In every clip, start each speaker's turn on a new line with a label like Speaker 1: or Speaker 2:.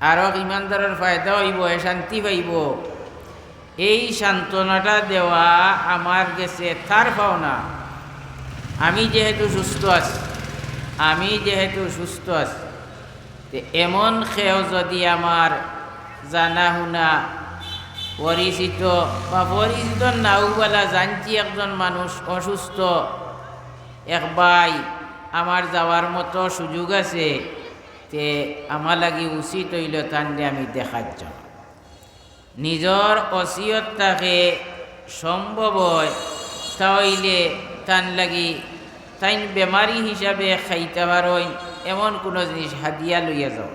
Speaker 1: আরও ইমানদারের ফায়দা হইব শান্তি পাইব এই সান্ত্বনাটা দেওয়া আমার গেছে তার পাওনা। আমি যেহেতু সুস্থ আছি, আমি যেহেতু সুস্থ আছি এমন খেয়েও যদি আমার জানা শুনা পরিচিত বা পরিচিত নাওবেলা জানছি একজন মানুষ অসুস্থ, এক ভাই আমার যাওয়ার মতো সুযোগ আছে তে আমার লাগি উচিত হইল তান্ডে আমি দেখার যাব নিজর অসিয়তটাকে সম্ভব হয় তাইলে তান লাগি তাইন বেমারি হিসাবে খাইতে পারই এমন কোনো জিনিস হাদিয়া লইয়া যাও।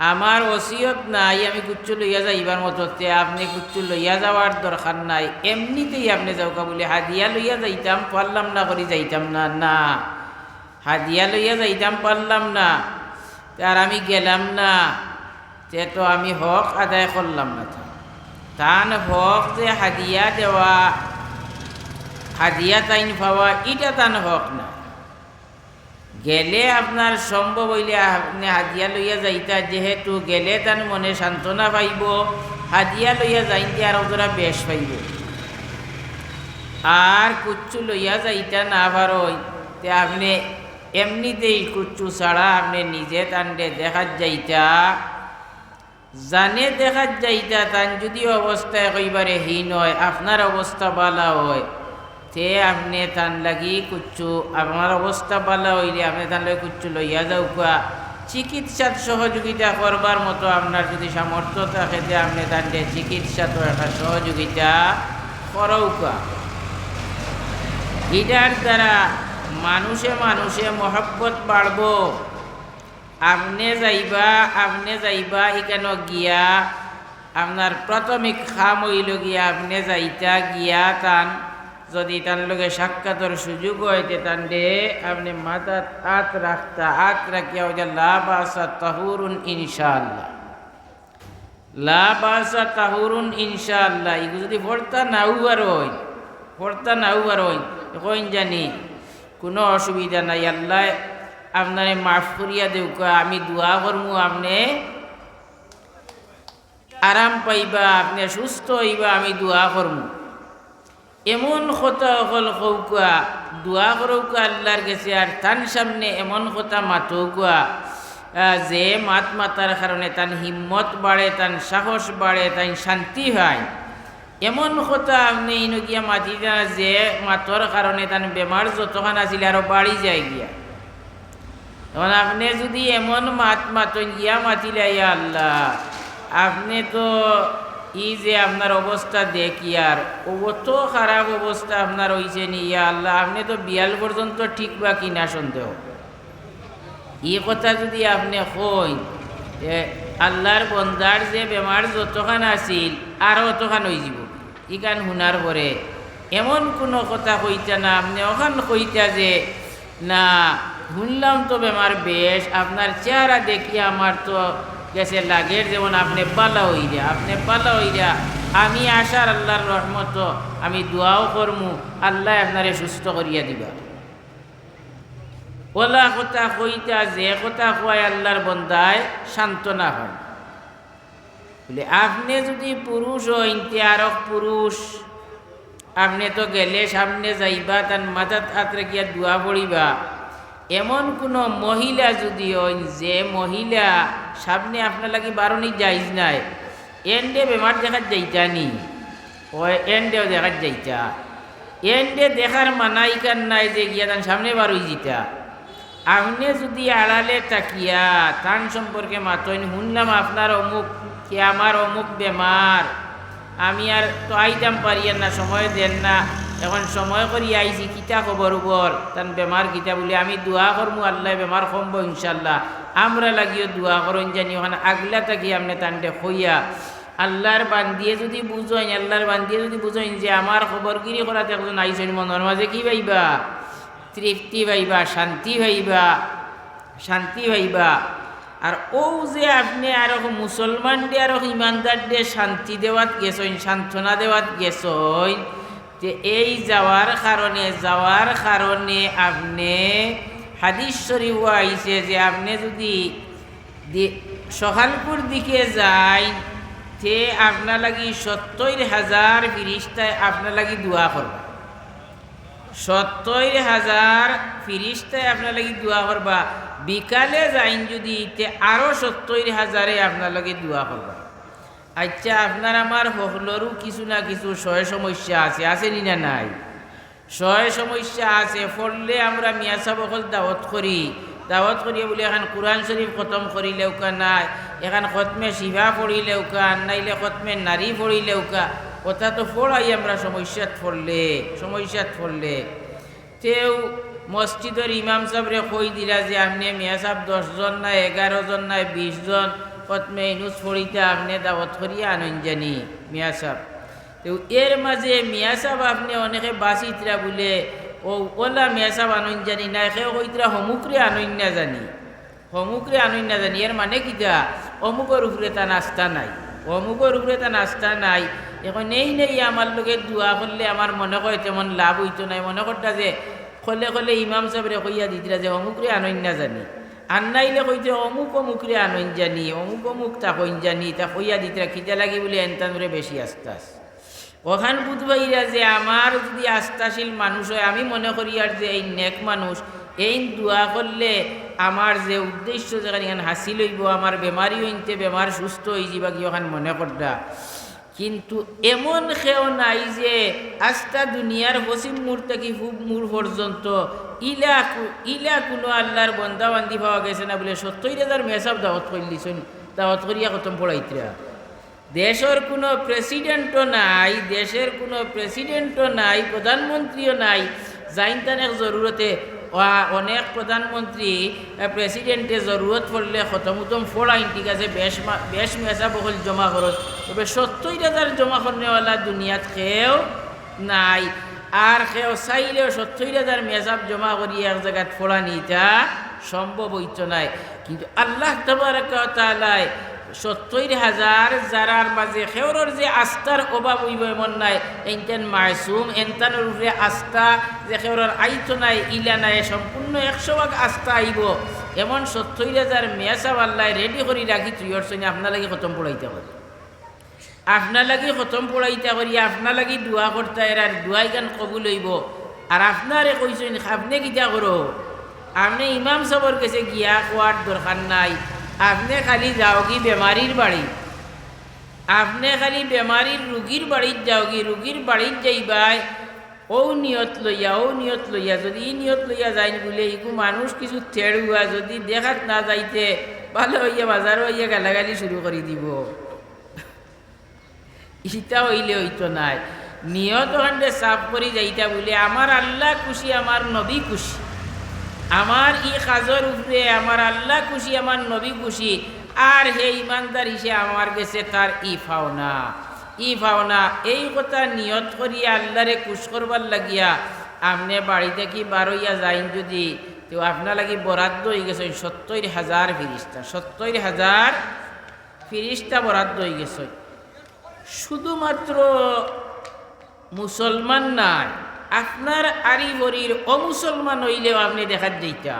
Speaker 1: আমার ওসিয়ত নাই, আমি কুচ্ছু লইয়া যাইবার মতো আপনি কুচ্ছু লইয়া যাওয়ার দরকার নাই। এমনিতেই আপনি যাওকা বলে হাদিয়া লইয়া যাইতাম পারলাম না করি যাইতাম না না। হাদিয়া লইয়া যাইতাম পারলাম না। আর আমি গেলাম না তে তো আমি হক আদায় করলাম না তান হক যে হাদিয়া দেওয়া, হাদিয়া তাইন পাওয়া এটা তান হক না। গেলে আপনার সম্ভব হইলে আপনি হাদিয়া লইয়া যাইতা, যেহেতু গেলে তার মনে সান্ত্বনা পাইব, হাদিয়া লইয়া যাইতে আর ওরা বেশ পাইব। আর কুচ্ছু লইয়া যাইতা না পারই আপনি এমনিতেই কুচ্ছু ছাড়া আপনি নিজে তান্ডে দেখাত যাইতা। জানে দেখাত যাইতা, তান যদি অবস্থা একেবারে হীন হয়, আপনার অবস্থা বালা হয়, তে আপনি তান লাগি কুচ্ছু আমার অবস্থা বালা হইলে আপনি তান লাগি কুচ্ছু লইয়া যাও কুয়া চিকিৎসার সহযোগিতা করবার মতো আপনার যদি সামর্থ্য থাকে যে আপনি তান চিকিৎসা তো একটা সহযোগিতা করও কুয়া এটার দ্বারা মানুষে মানুষে মহব্বত বাড়ব আপনি যাইবা আপনি যাইবা এখানে গিয়া আপনার প্রাথমিক খাম হইল গিয়া, আপনি যাইতা গিয়া তান, যদি তার লগে সাক্ষাতের সুযোগ হইতে তান দে, আপনি মাথাত আত রাখতা আত রাখিয়া ওই লাভ আসা তাহুরুন ইনশাআল্লাহ। লাভ আসা তাহুরুন ইনশাআল্লাহ। এগুলো যদি ভর্তা নাও আর হই ভর্তা নাও আর হই কইন জানি। কোনো অসুবিধা নাই, আল্লাহ আপনারে মাফ করিয়া দেউকা, আমি দোয়া করমু, আপনি আরাম পাইবা, আপনি সুস্থ হইবা, আমি দোয়া করমু। এমন কথা অকল কৌকা দোয়া করৌকা আল্লাহর গেছে আর তান সামনে এমন কথা মাতৌকা যে মাত মাতার কারণে তান হিম্মত বাড়ে তান সাহস বাড়ে তান শান্তি হয়। এমন কথা আপনি ইনকিয়া মাতি না যে, মাতর কারণে তান বেমার যতখান আছিল আরও বাড়ি যায় গিয়া। তখন আপনি যদি এমন মাত মাতন গিয়া মাতিলে ইয়া আল্লাহ, আপনি তো ই যে আপনার অবস্থা দেখি আর অত খারাপ অবস্থা আপনার হয়েছে নি ইয়া আল্লাহ, আপনি তো বিয়াল পর্যন্ত ঠিক বা কিনা সন্দেহ? এই কথা যদি আপনি যে, আল্লাহর বন্দার যে বেমার যতখান আছিল আরও অতখান হয়ে যাব। ইখান শুনার পরে, এমন কোনো কথা কইতা না, আপনি ওখান কইতা যে, না শুনলাম তো বেমার বেশ, আপনার চেহারা দেখি আমার তো গেছে লাগের যেমন আপনি পালা হইরা, আপনি পালা হইরা, আমি আশার আল্লাহর রহমত, আমি দোয়াও করমু, আল্লাহ আপনারে সুস্থ করিয়া দিবা। ওলা কথা কইতা, যে কথা কয় আল্লাহর বন্দায় সান্ত্বনা হয়। বলে, আপনি যদি পুরুষ হইন আরও পুরুষ। আপনি তো গেলে সামনে যাইবা, তার মাথাত হাত রাখিয়া দোয়া পড়িবা। এমন কোনো মহিলা যদি হইন যে মহিলা সামনে আপনার লাগি বারণি যাইজ নাই, এন্ডে বেমার দেখার যাইতা নি। ওই এন্ডেও দেখার যাইতা। এন্ডে দেখার মানাইকার নাই যে গিয়া তার সামনে বারোই জিতা আপনি যদি আড়ালে তাকিয়া, তান সম্পর্কে মাতইন শুনলাম আপনার অমুক, কি আমার অমুক বেমার? আমি আর তো আইতাম পারিয়ার না, সময় দেন না। এখন সময় করি আইছি, কিতা খবর উপর তান বেমার কিতা বলি, আমি দোয়া করমু, আল্লাহ বেমার কমবো ইনশাল্লাহ আমরা লাগিও দোয়া করুন জানি, ওখানে আগলা থাকি আপনি তানটে হইয়া আল্লাহর বান্দিয়ে যদি বুঝইন, আল্লাহর বান্দিয়ে যদি বুঝইন যে আমার খবরগিরি করাতে একজন আইসেন মনের মাঝে, কি পাইবা তৃপ্তি পাইবা শান্তি পাইবা শান্তি পাইবা আর ও যে আপনি আরও মুসলমান দিয়ে আরও ইমানদার দিয়ে শান্তি দেওয়াত গেছইন, সান্ত্বনা দেওয়াত গেছইন, যে এই যাওয়ার কারণে যাওয়ার কারণে আপনি হাদিস শরীফ আইছে যে আপনি যদি সকালপুর দিকে যাই তে আপনার লাগি সত্তর হাজার ফিরিস্তায় আপনার লাগি দোয়া করবা সত্তর হাজার ফিরিস্তায় আপনার লাগি দোয়া করবা। বিকালে যাইন যদি তে আরও সত্তর হাজারে আপনার লাগে দোয়া করবা। আচ্ছা আপনার আমার হকলরও কিছু না কিছু সয় সমস্যা আছে আছে নি না নাই? সয় সমস্যা আছে ফললে আমরা মিয়া সাবকল দাওয়াত করি। দাওয়াত করি বলে, এখন কোরআন শরীফ খতম করিলেও কা নাই? এখন খতমে শিভা পড়িলেও কা? নাইলে খতমে নারী পড়িলেও কা? তো পড়াই আমরা সমস্যাত পড়লে সমস্যাত পড়লে তেও মসজিদের ইমাম সাহেবরে কই দিলা যে আপনি মিয়া সাহেব দশজন নাই, এগারো জন নাই, বিশ জন খতমে ইনুস পড়িতে আপনি দাওয়াত করিয়া আনন জানি মিয়া সাহেব। তো এর মাঝে মিয়া সাহেব আপনি অনেকে বাসিতরা বলে, ও ওলা মিয়া সাহেব আনন জানি না সে কইতরা হমুকরে আনন না জানি। হমুকরে আনন না জানি, এর মানে কিটা? অমুকের উপরে তা নাস্তা নাই। অমুকের উপরে তা নাস্তা নাই। এখন এই নেই আমার লোকে দোয়া করলে আমার মনে হয় তেমন লাভ হইতো নাই। মনে করতা যে, কলে কলে ইমাম সাহেবরে কইয়া দিতরা যে অমুকরে আনন না জানি আর নাইলে কইতে অমুক অমুকরে আনন জানি, অমুক অমুক তা কইন জানি তা কইয়া দিতরা খিদা লাগি বলে এনতানরে বেশি আস্তাস ওখান বুধবাইরা যে আমার যদি আস্থাশীল মানুষ হয়, আমি মনে করি আর যে, এই নেক মানুষ এই দোয়া করলে আমার যে উদ্দেশ্য যেখানে এখানে হাসিল হইব, আমার বেমারি হইতে বেমার সুস্থ হয়ে যাবা কি ওখান মনে করতা কিন্তু এমন খেও নাই যে আস্তা দুনিয়ার পশ্চিম মূর থেকে পূব মূর পর্যন্ত ইলা ইলা কোনো আল্লাহর বন্ধা বান্ধি পাওয়া গেছে না বলে সত্তর হাজার মেসাব দাওয়াত করলিছেন দাওয়াত করিয়া খতম পড়াইতরা। দেশের কোনো প্রেসিডেন্টও নাই, দেশের কোনো প্রেসিডেন্টও নাই, প্রধানমন্ত্রীও নাই যাইন তানের জরুরতে অনেক প্রধানমন্ত্রী প্রেসিডেন্টে জরুরত পড়লে খতমুতম ফোড়াইন ঠিক আছে, বেশ বেশ মেসা বহল জমা খরচ। তবে সত্তর হাজার জমা করনেওয়ালা দুনিয়াত খেয়েও নাই। আর খেয়েও চাইলেও সত্তর হাজার মেসাব জমা করি এক জায়গাত ফোড়া নিতা সম্ভব হইত নাই। কিন্তু আল্লাহ তালায় সত্তর হাজার যারার মাঝে খেওরের যে আস্থার অভাব হইব এমন নাই। এনতেন মাসুম এনতানোর উপরে আস্থা, যে খেওরের আইতো নাই, ইলা নাই, সম্পূর্ণ একশো ভাগ আস্থা আইব। এমন সত্তর হাজার মেয়াসাব আল্লাহ রেডি করে রাখি, তুই ওর সঙ্গে আপনার লাগে খতম পড়াইতে হবে। আপনার লাগি খতম পড়াইতে করি, আপনার লাগি দোয়া করতে আর দোয়াই গান কবুল হইব। আর আপনারে কইছেন আপনি কিতা করো? আপনি ইমাম সাবর কাছে গিয়া কোয়ার দরকার নাই। আপনি খালি যাও কি বেমারির বাড়ি আপনি খালি বেমারির রুগীর বাড়িত যাও কি রুগীর বাড়িত যাইবাই ও নিয়ত লইয়া ও নিয়ত লইয়া যদি ই নিয়ত লইয়া যাইন বলে ইকু মানুষ কিছু থেড়ুয়া যদি দেখাত না যাইতে ভালো হইয়া বাজারও হইয়া গালাগালি শুরু করে দিব ইটা হইলে হইতো নাই নিয়ত হান্ডে সাফ করি যাইতা বলে আমার আল্লাহ খুশি আমার নবী খুশি আমার ই কাজর উপরে আমার আল্লাহ খুশি, আমার নবী খুশি, আর হে ইমানদার হিসে আমার গেছে তার ই ফাওনা। ই ফাওনা, এই কথা নিয়ত করি আল্লাহরে খুশ করবার লাগিয়া আপনি বাড়িতে কি বারইয়া যাইন যদি? তো আপনার লাগি বরাদ্দ হয়ে গেছে সত্তর হাজার ফিরিস্তা, সত্তর হাজার ফিরিস্তা বরাদ্দ হয়ে গেছে শুধুমাত্র মুসলমান নাই আপনার আরিবরির অমুসলমান হইলেও আপনি দেখার যাইতা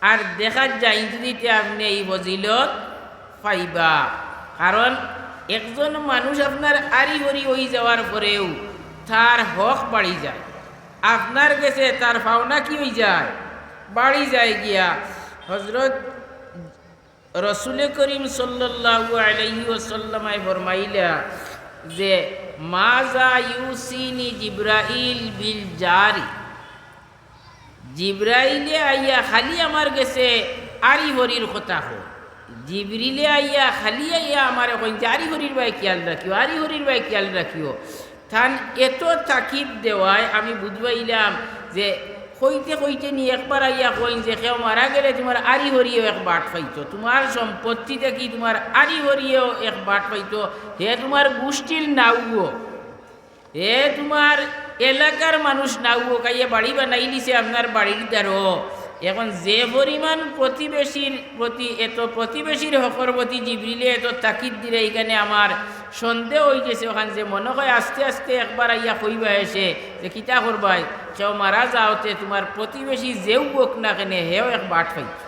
Speaker 1: আর দেখার যাই যদি আপনি এই ফজিলত পাইবা। কারণ একজন মানুষ আপনার আরিবরি হয়ে যাওয়ার পরেও তার হক বাড়ি যায়। আপনার কাছে তার পাওনা কি হয়ে যায়? বাড়ি যায় গিয়া হজরত রসুল করিম সাল্লাল্লাহু আলাইহি ওয়াসাল্লামায় ফরমাইলা যে মাজা ইউসিনি জিব্রাইল বিল জারি। জিব্রাইলে আইয়া খালি আমার গেছে আরি হরির কথা হো জিবরিলে আইয়া খালি আইয়া আমার এখন যে আরি হরির ভাই খেয়াল রাখিও আরি হরির ভাই খেয়াল রাখিও। থান এত তাকিব দেওয়ায় আমি বুঝবাইলাম যে কইতে কইতে নি একবার আইয়া কইন যে কেউ মারা গেলে তোমার আরি হরিয়েও এক বাট পাইতো, তোমার সম্পত্তিতে কি তোমার আরি হরিয়েও এক বাট পাইতো? হে তোমার গোষ্ঠীর নাউও, হে তোমার এলাকার মানুষ নাউও, কাইয়ে বাড়ি বানাই দিছে আপনার বাড়ির দ্বারও। এখন যে পরিমাণ প্রতিবেশীর প্রতি, এত প্রতিবেশীর হকর প্রতি জিবরিলে এত তাকিদ দিলে এখানে আমার সন্দেহ হয়ে গেছে ওখান যে মনে হয় আস্তে আস্তে একবার আইয়া কইবা এসে যে কিতা করবাই কেউ মারা যাওতে তোমার প্রতিবেশী যেও বোক না কেনে, হেও এক বাট পাইত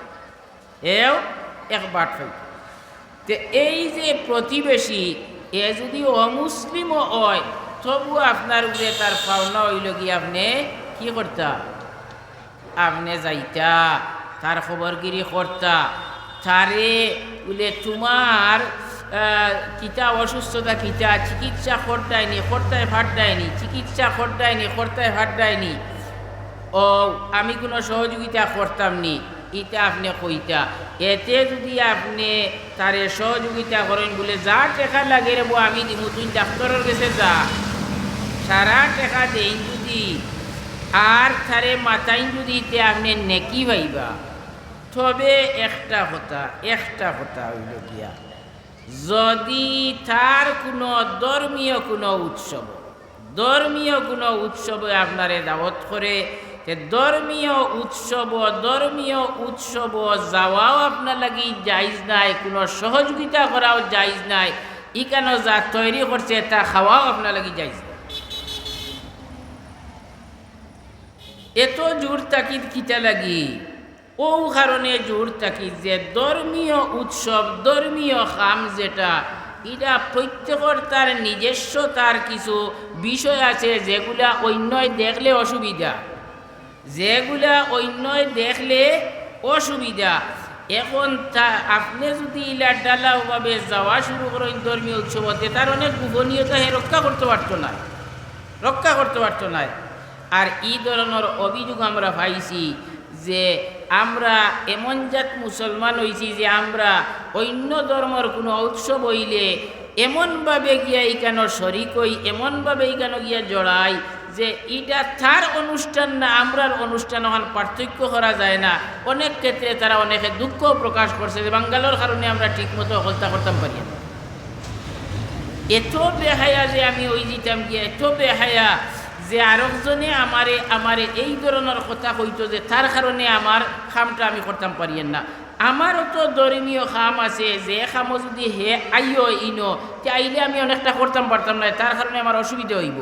Speaker 1: হেও এক বাট হইত তে এই যে প্রতিবেশী, এ যদি অমুসলিমও হয়, তবু আপনার উপরে তার পাওনা হইল কি? আপনি কি করতা? আপনি যাইতা, তার খবরগিরি করতা। তারে বলে তোমার কিতা অসুস্থতা কিতা, চিকিৎসা করতায়নি করতায় ফাটায়নি চিকিৎসা করতায়নি করতায় ফাটায়নি ও, আমি কোনো সহযোগিতা করতাম নি ইটা আপনি কইতা। এতে যদি আপনি তারে সহযোগিতা করেন বলে যা টেকা লাগে রে বউ, আমি দিমু, তুই ডাক্তারের কাছে যা। সারা টেকা দেই যদি, আর তারে মাথায় যদি তে আপনি নেকি ভাইবা। তবে একটা কথা একটা কথা হইল গিয়া যদি তার কোনো ধর্মীয় কোনো উৎসব, ধর্মীয় কোনো উৎসবে আপনারে দাওয়াত করে ধর্মীয় উৎসব ধর্মীয় উৎসব যাওয়াও আপনার লাগি জায়জ নাই, কোনো সহযোগিতা করাও জায়জ নাই, ইকানো যা তৈরি করছে তা খাওয়াও আপনার লাগি জায়জ নাই। এত জোর তাকিদ কিতা লাগি? ও কারণে জোর থাকি যে ধর্মীয় উৎসব, ধর্মীয় খাম যেটা, এটা প্রত্যেকর তার নিজস্ব তার কিছু বিষয় আছে যেগুলা অন্যয় দেখলে অসুবিধা। যেগুলা অন্যয় দেখলে অসুবিধা। এখন তা, আপনি যদি ইলা ডালাভাবে যাওয়া শুরু করেন ধর্মীয় উৎসবতে, তার অনেক গোপনীয়তা রক্ষা করতে পারতো না। রক্ষা করতে পারতো না। আর এই ধরনের অভিযোগ আমরা পাইছি যে আমরা এমন জাত মুসলমান হইছি যে আমরা অন্য ধর্মের কোনো উৎসব হইলে এমনভাবে গিয়া এইখানো শরিক হই, এমনভাবে এইখানো গিয়া জড়াই যে এটা তার অনুষ্ঠান না, আমরার অনুষ্ঠান ওখান পার্থক্য করা যায় না। অনেক ক্ষেত্রে তারা অনেকে দুঃখ প্রকাশ করছে যে বাঙ্গালোর কারণে আমরা ঠিকমতো হত্যা করতাম পারি এত বেহায়া যে আমি ওই দিতাম গিয়া, এত বেহায়া যে আরেকজনে আমারে আমারে এই ধরনের কথা কইতো যে তার কারণে আমার খামটা আমি করতাম পারিয়েন না। আমারও তো ধর্মীয় খাম আছে, যে খামও যদি হে আইও ইনো তে আইলে আমি অনেকটা করতাম পারতাম না, তার কারণে আমার অসুবিধা হইব।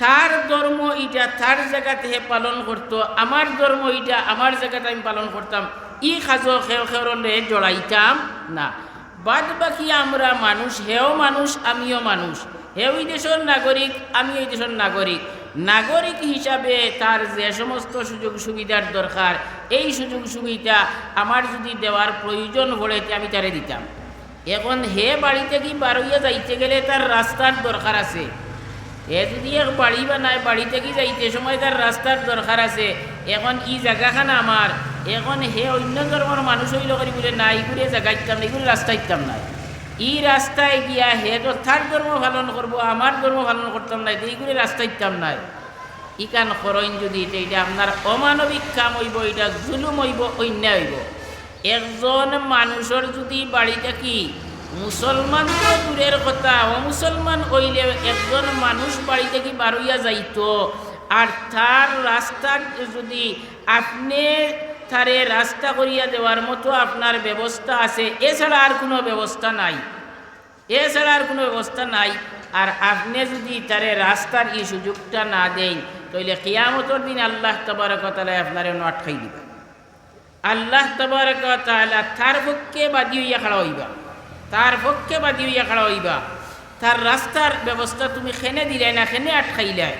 Speaker 1: তার ধর্ম এটা তার জায়গাতে হে পালন করতো, আমার ধর্ম এটা আমার জায়গাতে আমি পালন করতাম, ই খাজো খেও খেরলে জড়াইতাম না। বাদ বাকি আমরা মানুষ, হেও মানুষ, আমিও মানুষ। হেও এই দেশের নাগরিক, আমি এই দেশের নাগরিক। নাগরিক হিসাবে তার যে সমস্ত সুযোগ সুবিধার দরকার, এই সুযোগ সুবিধা আমার যদি দেওয়ার প্রয়োজন তে আমি তারে দিতাম। এখন হে বাড়িতে কি বারইয়া যাইতে গেলে তার রাস্তার দরকার আছে? এ যদি এক বাড়ি বানায় বাড়ি থেকে যাইতে সময় তার রাস্তার দরকার আছে? এখন ই জায়গাখান আমার। এখন হে অন্য ধর্মের মানুষ হইল করি বলে না এইগুলো জায়গা ইতাম না এগুলো রাস্তা ইতাম নাই ই রাস্তায় গিয়া তো তার ধর্ম পালন করব, আমার ধর্ম পালন করতাম তো এইগুলো রাস্তা ইতাম নাই ইকান করইন যদি এটা আপনার অমানবিক কাম হইব, এটা জুলুম হইব, অন্যায় হইব। একজন মানুষের যদি বাড়িতে কি মুসলমান তো দূরের কথা অমুসলমান হইলে একজন মানুষ বাড়িতে কি বারইয়া যাইতো। আর তার রাস্তার যদি আপনি তারে রাস্তা করিয়া দেওয়ার মতো আপনার ব্যবস্থা আছে এছাড়া আর কোনো ব্যবস্থা নাই। এছাড়া আর কোনো ব্যবস্থা নাই। আর আপনি যদি তারে রাস্তার এই সুযোগটা না দেন তাহলে কিয়ামতর দিন আল্লাহ তবরকতালায় আপনারে আটকাই দিবা। আল্লাহ তবরকতালা তার পক্ষে বাদী হইয়া খাড়া হইবা। তার পক্ষে বাদী হইয়া খাড়া হইবা। তার রাস্তার ব্যবস্থা তুমি খেনে দিলে না, খেনে আটকাইলাই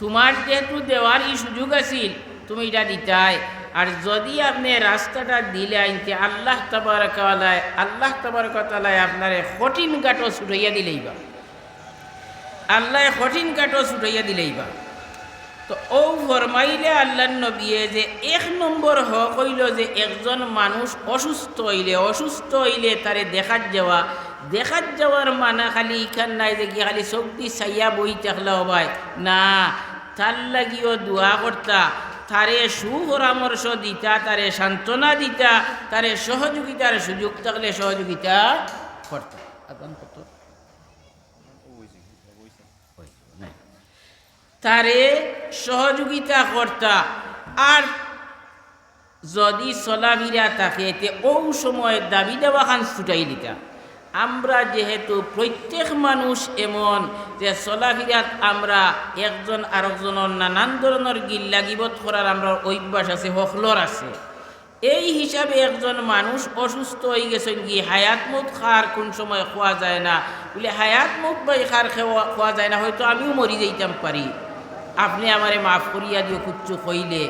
Speaker 1: তোমার যেহেতু দেওয়ার এই সুযোগ আছিল, তুমি এটা দিতাই। আর যদি আপনি রাস্তাটা দিলে আনতে আল্লাহ তবরকালায় আল্লাহ তবরকতালায় আপনারে কঠিন কাটো ছুটাইয়া দিলেইবা। আল্লাহ কঠিন কাটো ছুটাইয়া দিলেইবা। তো ও ফরমাইলে আল্লাহ নবিয়ে যে এক নম্বর হক হইল যে একজন মানুষ অসুস্থ হইলে অসুস্থ হইলে তারে দেখাত যাওয়া। দেখাত যাওয়ার মানা খালি ইখান নাই যে কি খালি চৌকি চাইয়া বই থাকলে হবাই না, তার লাগিও দোয়া করতা। তারে সুপরামর্শ দিতা, তারে সান্ত্বনা দিতা, তারে সহযোগিতার সুযোগ থাকলে সহযোগিতা করতা। তারে সহযোগিতা কর্তা। আর যদি চলাফিরা থাকে তে ও সময় দাবি দেওয়া খান ছুটাই দিতা। আমরা যেহেতু প্রত্যেক মানুষ এমন যে চলাফিরাত আমরা একজন আরেকজনের নানান ধরনের গিল্লা গিবত করার আমরা অভ্যাস আছে হকলর আছে। এই হিসাবে একজন মানুষ অসুস্থ হয়ে গেছেন কি হায়াত মুখ খার কোন সময় খোয়া যায় না? বলে হায়াত মুখ বাই খার খাওয়া খোয়া যায় না, হয়তো আমিও মরি যাইতাম পারি আপনি আমারে মাফ করিয়া দিও কুচ্ছু কইলে।